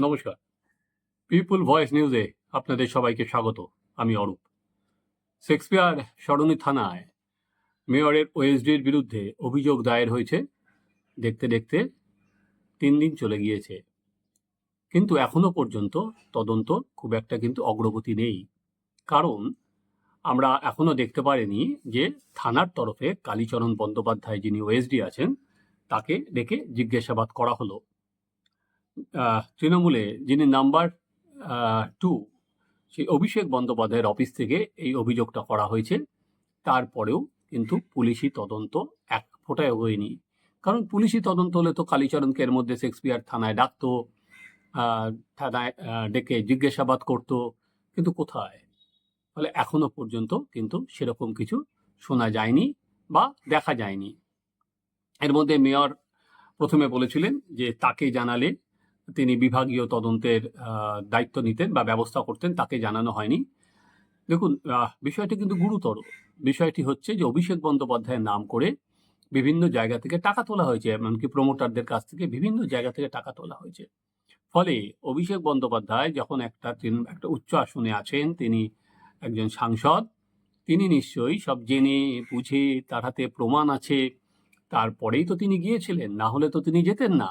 নমস্কার। পিপুল ভয়েস নিউজে আপনাদের সবাইকে স্বাগত। আমি অরূপ। শেক্সপিয়ার সরণি থানায় মেয়রের ওএসডির বিরুদ্ধে অভিযোগ দায়ের হয়েছে। দেখতে দেখতে তিন দিন চলে গিয়েছে। কিন্তু এখনও পর্যন্ত তদন্ত খুব একটা কিন্তু অগ্রগতি নেই। কারণ আমরা এখনও দেখতে পারিনি যে থানার তরফে কালীচরণ বন্দ্যোপাধ্যায় যিনি ওএসডি আছেন, তাকে ডেকে জিজ্ঞাসাবাদ করা হলো। তৃণমূলে যিনি নাম্বার টু সেই অভিষেক বন্দ্যোপাধ্যায়ের অফিস থেকে এই অভিযোগটা করা হয়েছে। তারপরেও কিন্তু পুলিশি তদন্ত এক ফোটায় হয়নি কারণ পুলিশি তদন্ত হলে তো কালীচরণকে এর মধ্যে শেক্সপিয়ার থানায় ডাকতো থানায় ডেকে জিজ্ঞাসাবাদ করতো, কিন্তু কোথায়? ফলে এখনও পর্যন্ত কিন্তু সেরকম কিছু শোনা যায়নি বা দেখা যায়নি। এর মধ্যে মেয়র প্রথমে বলেছিলেন যে তাকে জানালে তিনি বিভাগীয় তদন্তের দায়িত্ব নিতেন বা ব্যবস্থা করতেন, তাকে জানানো হয়নি। দেখুন বিষয়টি কিন্তু গুরুতর। বিষয়টি হচ্ছে যে অভিষেক বন্দ্যোপাধ্যায়ের নাম করে বিভিন্ন জায়গা থেকে টাকা তোলা হয়েছে, এমনকি প্রমোটারদের কাছ থেকে বিভিন্ন জায়গা থেকে টাকা তোলা হয়েছে। ফলে অভিষেক বন্দ্যোপাধ্যায় যখন একটা একটা উচ্চ আসনে আছেন, তিনি একজন সাংসদ, তিনি নিশ্চয়ই সব জেনে, বুঝে, তার হাতে প্রমাণ আছে, তারপরেই তো তিনি গিয়েছিলেন, না হলে তো তিনি যেতেন না।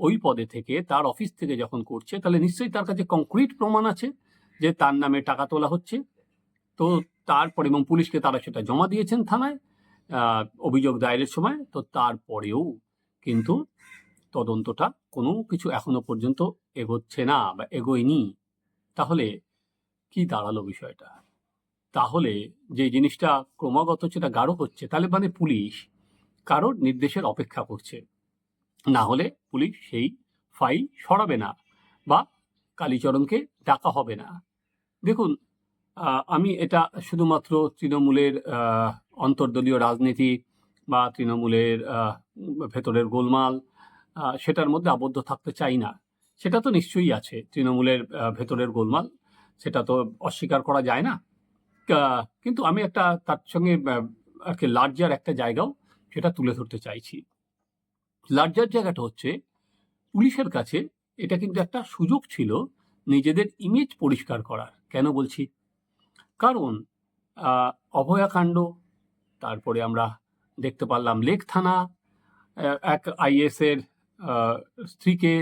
ওই পদে থেকে তার অফিস থেকে যখন করছে, তাহলে নিশ্চয়ই তার কাছে কংক্রিট প্রমাণ আছে যে তার নামে টাকা তোলা হচ্ছে। তো তারপরে এবং পুলিশকে তারা সেটা জমা দিয়েছেন থানায় অভিযোগ দায়েরের সময়। তো তারপরেও কিন্তু তদন্তটা কোনো কিছু এখনও পর্যন্ত এগোচ্ছে না বা এগোয়নি। তাহলে কি দাঁড়াল বিষয়টা? তাহলে যে জিনিসটা ক্রমাগত সেটা গাঢ় হচ্ছে, তাহলে মানে পুলিশ কারোর নির্দেশের অপেক্ষা করছে। না হলে পুলিশ সেই ফাইল সরাবে না বা কালীচরণকে ডাকা হবে না। দেখুন আমি এটা শুধুমাত্র তৃণমূলের অন্তর্দলীয় রাজনীতি বা তৃণমূলের ভেতরের গোলমাল সেটার মধ্যে আবদ্ধ থাকতে চাই না। সেটা তো নিশ্চয়ই আছে, তৃণমূলের ভেতরের গোলমাল, সেটা তো অস্বীকার করা যায় না। কিন্তু আমি একটা তার সঙ্গে আর কি লার্জার একটা জায়গাও সেটা তুলে ধরতে চাইছি। লার্জার জায়গাটা হচ্ছে, পুলিশের কাছে এটা কিন্তু একটা সুযোগ ছিল নিজেদের ইমেজ পরিষ্কার করার। কেন বলছি? কারণ অভয়াকাণ্ড, তারপরে আমরা দেখতে পারলাম লেক থানা এক আইএস এর স্ত্রীকে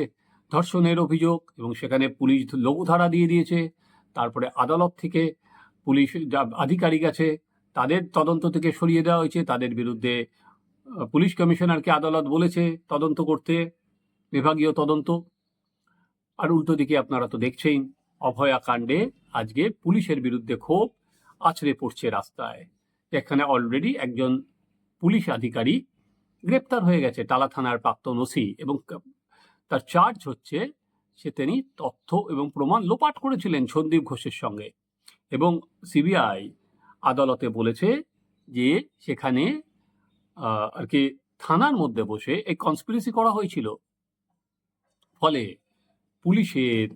ধর্ষণের অভিযোগ এবং সেখানে পুলিশ লঘুধারা দিয়ে দিয়েছে, তারপরে আদালত থেকে পুলিশ আধিকারিক আছে তাদের তদন্ত থেকে সরিয়ে দেওয়া হয়েছে, তাদের বিরুদ্ধে পুলিশ কমিশনারকে আদালত বলেছে তদন্ত করতে, বিভাগীয় তদন্ত। আর উল্টো দিকে আপনারা তো দেখছেন অভয়া কাণ্ডে আজকে পুলিশের বিরুদ্ধে ক্ষোভ, আছড়ে পড়ছে রাস্তায়। এখানে অলরেডি একজন পুলিশ আধিকারিক গ্রেপ্তার হয়ে গেছে, টালা থানার প্রাক্তন ওসি এবং তার চার্জ হচ্ছে সে তিনি তথ্য এবং প্রমাণ লোপাট করেছিলেন সন্দীপ ঘোষের সঙ্গে। এবং সিবিআই আদালতে বলেছে যে সেখানে আর কি থানার মধ্যে বসে এই কনস্পিরেসি করা হয়েছিল। ফলে পুলিশের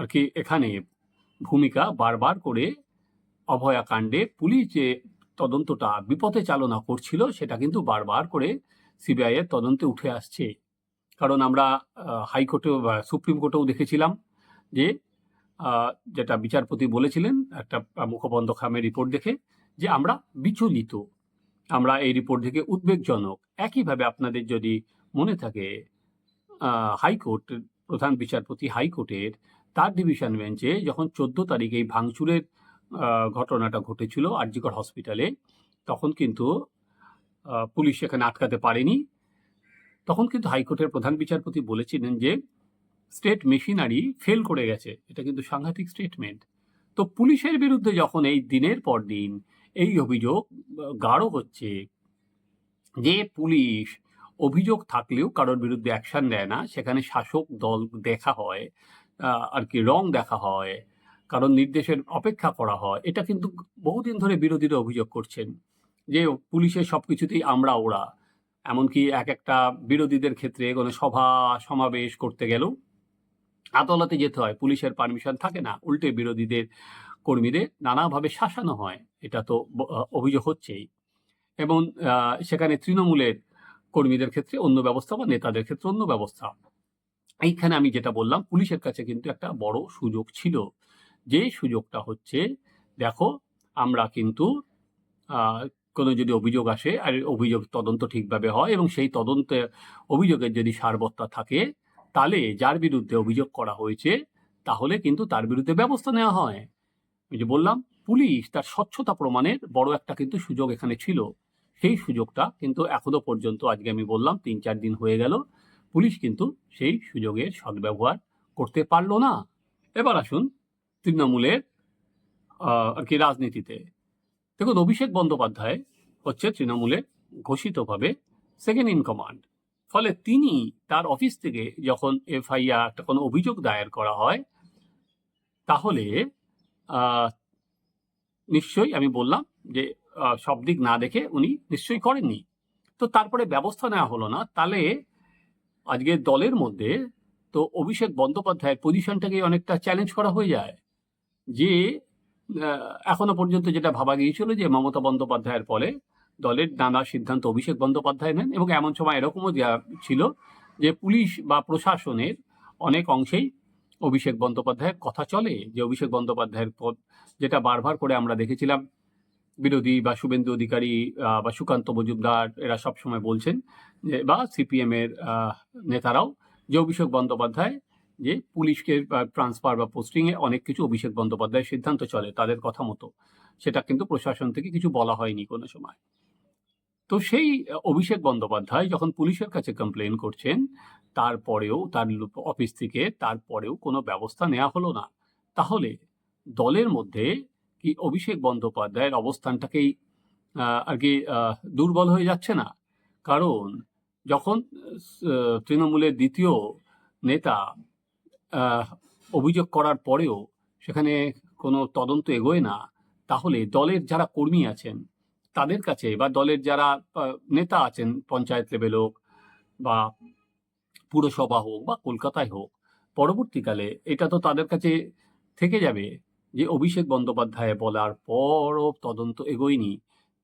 আর কি এখানে ভূমিকা বারবার করে অভয়াকাণ্ডে পুলিশ যে তদন্তটা বিপথে চালনা করছিল, সেটা কিন্তু বারবার করে সিবিআই এর তদন্তে উঠে আসছে। কারণ আমরা হাইকোর্টেও বা সুপ্রিম কোর্টেও দেখেছিলাম যে যেটা বিচারপতি বলেছিলেন, একটা মুখবন্ধ খামের রিপোর্ট দেখে যে আমরা বিচলিত। আমরা এই রিপোর্ট থেকে উদ্বেগজনক। একইভাবে আপনাদের যদি মনে থাকে হাইকোর্ট, প্রধান বিচারপতি হাইকোর্টের তার ডিভিশন বেঞ্চে যখন চোদ্দ তারিখে এই ভাঙচুরের ঘটনাটা ঘটেছিল আরজিকর হসপিটালে তখন কিন্তু পুলিশ সেখানে আটকাতে পারেনি। তখন কিন্তু হাইকোর্টের প্রধান বিচারপতি বলেছিলেন যে স্টেট মেশিনারি ফেল করে গেছে। এটা কিন্তু সাংঘাতিক স্টেটমেন্ট তো পুলিশের বিরুদ্ধে যখন এই দিনের পর দিন এই অভিযোগ গাঢ় হচ্ছে যে পুলিশ অভিযোগ থাকলেও কারোর বিরুদ্ধে অ্যাকশন নেয় না। সেখানে শাসক দল দেখা হয় আর কি রং দেখা হয় কারণ নির্দেশের অপেক্ষা করা হয়। এটা কিন্তু বহুদিন ধরে বিরোধীরা অভিযোগ করছেন যে পুলিশের সব কিছুতেই আমরা ওরা। এমনকি এক একটা বিরোধীদের ক্ষেত্রে কোনো সভা, সমাবেশ করতে গেলেও আদালতে যেতে হয়, পুলিশের পারমিশন থাকে না। উল্টে বিরোধীদের কর্মীদের নানাভাবে শাসানো হয়। এটা তো অভিযোগ হচ্ছেই। এবং সেখানে তৃণমূলের কর্মীদের ক্ষেত্রে অন্য ব্যবস্থা বা নেতাদের ক্ষেত্রে অন্য ব্যবস্থা। এইখানে আমি যেটা বললাম, পুলিশের কাছে কিন্তু একটা বড় সুযোগ ছিল। যে সুযোগটা হচ্ছে, দেখো, আমরা কিন্তু কোনো যদি অভিযোগ আসে, আর অভিযোগ তদন্ত ঠিকভাবে হয় এবং সেই তদন্তে অভিযোগের যদি সারবত্তা থাকে, তাহলে যার বিরুদ্ধে অভিযোগ করা হয়েছে, তাহলে কিন্তু তার বিরুদ্ধে ব্যবস্থা নেওয়া হয়। যে বললাম, পুলিশ তার স্বচ্ছতা প্রমাণের বড় একটা কিন্তু সুযোগ এখানে ছিল। সেই সুযোগটা কিন্তু এখনও পর্যন্ত আজকে আমি বললাম, তিন চার দিন হয়ে গেল, পুলিশ কিন্তু সেই সুযোগের সদ্ব্যবহার করতে পারল না। এবার আসুন তৃণমূলের আর কি রাজনীতিতে। দেখুন, অভিষেক বন্দ্যোপাধ্যায় হচ্ছে তৃণমূলের ঘোষিতভাবে সেকেন্ড ইন কমান্ড ফলে তিনি তার অফিস থেকে যখন এফআইআর একটা কোনো অভিযোগ দায়ের করা হয়, তাহলে নিশ্চয়ই আমি বললাম যে সব দিক না দেখে উনি নিশ্চয়ই করেননি। তো তারপরে ব্যবস্থা নেওয়া হলো না। তাহলে আজকে দলের মধ্যে তো অভিষেক বন্দ্যোপাধ্যায়ের পজিশনটাকে অনেকটা চ্যালেঞ্জ করা হয়ে যায়। যে এখনও পর্যন্ত যেটা ভাবা গিয়েছিল যে, মমতা বন্দ্যোপাধ্যায়ের পরে দলের নানা সিদ্ধান্ত অভিষেক বন্দ্যোপাধ্যায় নেন এবং এমন সময় এরকমও ছিল যে, পুলিশ বা প্রশাসনের অনেক অংশেই অভিষেক বন্দ্যোপাধ্যায়ের কথা চলে, যে অভিষেক বন্দ্যোপাধ্যায়ের পদ, যেটা বারবার করে আমরা দেখেছিলাম। বিরোধী বা শুভেন্দু অধিকারী বা সুকান্ত মজুমদার, এরা সবসময় বলছেন যে, বা সিপিএম এর নেতারাও যে অভিষেক বন্দ্যোপাধ্যায়, যে পুলিশকে ট্রান্সফার বা পোস্টিং এ অনেক কিছু অভিষেক বন্দ্যোপাধ্যায়ের সিদ্ধান্ত চলে, তাদের কথা মতো। সেটা কিন্তু প্রশাসন থেকে কিছু বলা হয়নি কোনো সময়। তো সেই, অভিষেক বন্দ্যোপাধ্যায় যখন পুলিশের কাছে কমপ্লেন করছেন, তারপরেও তার অফিস থেকে তারপরেও কোনো ব্যবস্থা নেওয়া হলো না। তাহলে দলের মধ্যে কি অভিষেক বন্দ্যোপাধ্যায়ের অবস্থানটাকেই আর কি দুর্বল হয়ে যাচ্ছে না? কারণ যখন তৃণমূলের দ্বিতীয় নেতা অভিযোগ করার পরেও সেখানে কোনো তদন্ত এগোয় না, তাহলে দলের যারা কর্মী আছেন তাদের কাছে বা দলের যারা নেতা আছেন, পঞ্চায়েত লেভেল হোক বা পুরসভা হোক বা কলকাতায় হোক, পরবর্তীকালে এটা তো তাদের কাছে থেকে যাবে যে অভিষেক বন্দ্যোপাধ্যায় বলার পরও তদন্ত এগোয়নি।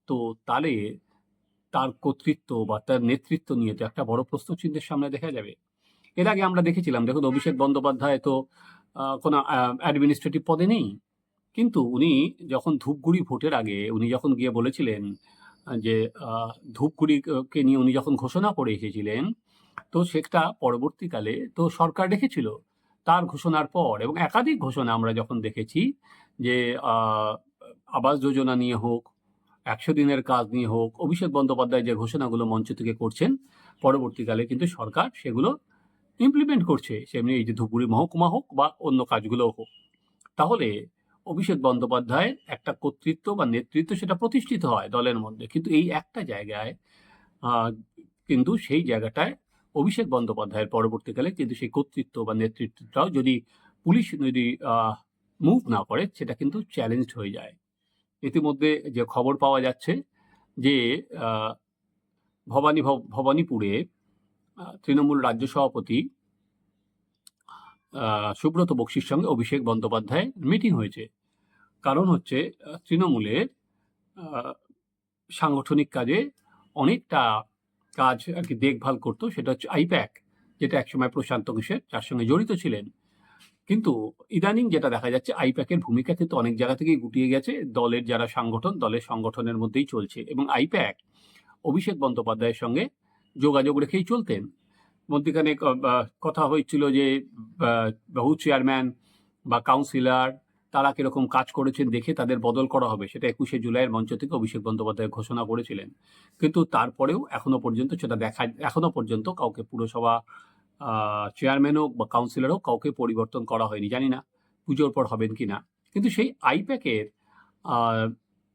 তো তাহলে তার কর্তৃত্ব বা তার নেতৃত্ব নিয়ে তো একটা বড় প্রশ্নচিহ্নের সামনে দেখা যাবে। এর আগে আমরা দেখেছিলাম, দেখুন অভিষেক বন্দ্যোপাধ্যায় তো কোনো অ্যাডমিনিস্ট্রেটিভ পদে নেই। কিন্তু উনি যখন ধূপগুড়ি ভোটের আগে উনি যখন গিয়ে বলেছিলেন, যে ধূপগুড়িকে নিয়ে উনি যখন ঘোষণা করে এসেছিলেন, তো সেটা পরবর্তীকালে তো সরকার রেখেছিল তার ঘোষণার পর এবং একাধিক ঘোষণা আমরা যখন দেখেছি যে আবাস যোজনা নিয়ে হোক, একশো দিনের কাজ নিয়ে হোক, অভিষেক বন্দ্যোপাধ্যায় যে ঘোষণাগুলো মঞ্চ থেকে করছেন, পরবর্তীকালে কিন্তু সরকার সেগুলো ইমপ্লিমেন্ট করছে। সেমনি এই যে ধুপগুড়ি মহকুমা হোক বা অন্য কাজগুলো হোক। তাহলে অভিষেক বন্দ্যোপাধ্যায়ের একটা কর্তৃত্ব বা নেতৃত্ব সেটা প্রতিষ্ঠিত হয় দলের মধ্যে। কিন্তু এই একটা জায়গায় কিন্তু সেই জায়গাটায় অভিষেক বন্দ্যোপাধ্যায়ের পরবর্তীকালে কিন্তু সেই কর্তৃত্ব বা নেতৃত্বটাও যদি পুলিশ যদি মুভ না করে, সেটা কিন্তু চ্যালেঞ্জড হয়ে যায়। ইতিমধ্যে যে খবর পাওয়া যাচ্ছে যে ভবানী, ভবানীপুরে তৃণমূল রাজ্য সভাপতি সুব্রত বক্সির সঙ্গে অভিষেক বন্দ্যোপাধ্যায় মিটিং হয়েছে। কারণ হচ্ছে তৃণমূলের সাংগঠনিক কাজে অনেকটা কাজ আর কি দেখভাল করতো, সেটা হচ্ছে আইপ্যাক, যেটা একসময় প্রশান্ত কিশোর যার সঙ্গে জড়িত ছিলেন। কিন্তু ইদানিং যেটা দেখা যাচ্ছে, আইপ্যাকের ভূমিকা কিন্তু অনেক জায়গা থেকেই গুটিয়ে গেছে, দলের যারা সংগঠন, দলের সংগঠনের মধ্যেই চলছে। এবং আইপ্যাক অভিষেক বন্দ্যোপাধ্যায়ের সঙ্গে যোগাযোগ রেখেই চলতেন। মধ্যখানে কথা হয়েছিল যে বহু চেয়ারম্যান বা কাউন্সিলর, তারা কীরকম কাজ করেছেন দেখে তাদের বদল করা হবে, সেটা একুশে জুলাইয়ের মঞ্চ থেকে অভিষেক বন্দ্যোপাধ্যায় ঘোষণা করেছিলেন। কিন্তু তারপরেও এখনও পর্যন্ত সেটা দেখা, এখনও পর্যন্ত কাউকে পুরসভা চেয়ারম্যান হোক বা কাউন্সিলর হোক কাউকে পরিবর্তন করা হয়নি, জানি না পুজোর পর হবেন কি না। কিন্তু সেই আইপ্যাকের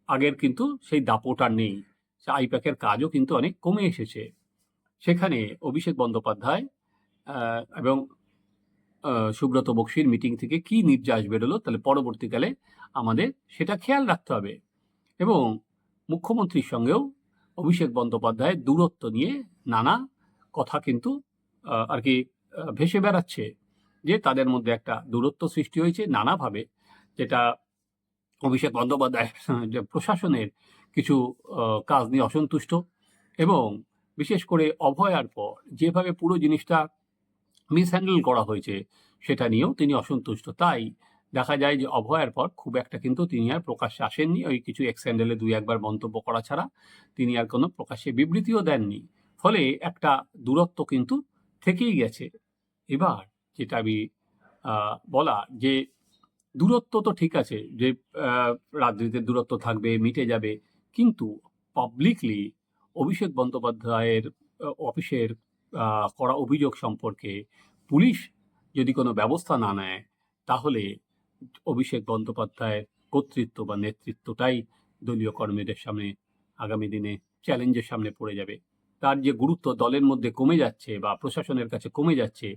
আগের কিন্তু সেই দাপট নেই। সে আইপ্যাকের কাজও কিন্তু অনেক কমে এসেছে। সেখানে অভিষেক বন্দ্যোপাধ্যায় এবং সুব্রত বক্সির মিটিং থেকে কি নির্যাস বেরোলো, তাহলে পরবর্তীকালে আমাদের সেটা খেয়াল রাখতে হবে। এবং মুখ্যমন্ত্রীর সঙ্গেও অভিষেক বন্দ্যোপাধ্যায় দূরত্ব নিয়ে নানা কথা কিন্তু আর কি ভেসে বেড়াচ্ছে যে তাদের মধ্যে একটা দূরত্ব সৃষ্টি হয়েছে নানাভাবে, যেটা অভিষেক বন্দ্যোপাধ্যায় যে প্রশাসনের কিছু কাজ নিয়ে অসন্তুষ্ট এবং বিশেষ করে অভয়ার পর যেভাবে পুরো জিনিসটা মিসহ্যান্ডেল করা হয়েছে সেটা নিয়েও তিনি অসন্তুষ্ট। তাই দেখা যায় যে অভয়ার পর খুব একটা কিন্তু তিনি আর প্রকাশ্যে আসেননি। ওই কিছু এক্স হ্যান্ডেলে দুই একবার মন্তব্য করা ছাড়া তিনি আর কোনো প্রকাশ্যে বিবৃতিও দেননি। ফলে একটা দূরত্ব কিন্তু থেকেই গেছে। এবার যেটা আমি বলা যে দূরত্ব তো ঠিক আছে যে রাজনীতির দূরত্ব থাকবে, মিটে যাবে। কিন্তু পাবলিকলি অভিষেক বন্দ্যোপাধ্যায়ের অফিসের করা অভিযোগ সম্পর্কে পুলিশ যদি কোনো ব্যবস্থা না নেয়, তাহলে অভিষেক বন্দ্যোপাধ্যায়ের কর্তৃত্ব বা নেতৃত্বটাই দলীয় কর্মীদের সামনে আগামী দিনে চ্যালেঞ্জের সামনে পড়ে যাবে। তার যে গুরুত্ব দলের মধ্যে কমে যাচ্ছে বা প্রশাসনের কাছে কমে যাচ্ছে,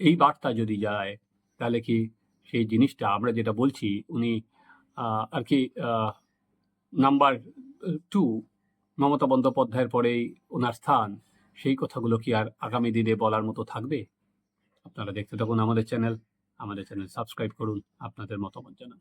এই বার্তা যদি যায়, তাহলে কি সেই জিনিসটা আমরা যেটা বলছি, উনি আর কি নাম্বার টু মমতা বন্দ্যোপাধ্যায়ের পরেই ওনার স্থান সেই কথাগুলো কি আর আগামী দিনে বলার মতো থাকবে? আপনারা দেখতে থাকুন আমাদের চ্যানেল। আমাদের চ্যানেল সাবস্ক্রাইব করুন। আপনাদের মতামত জানান।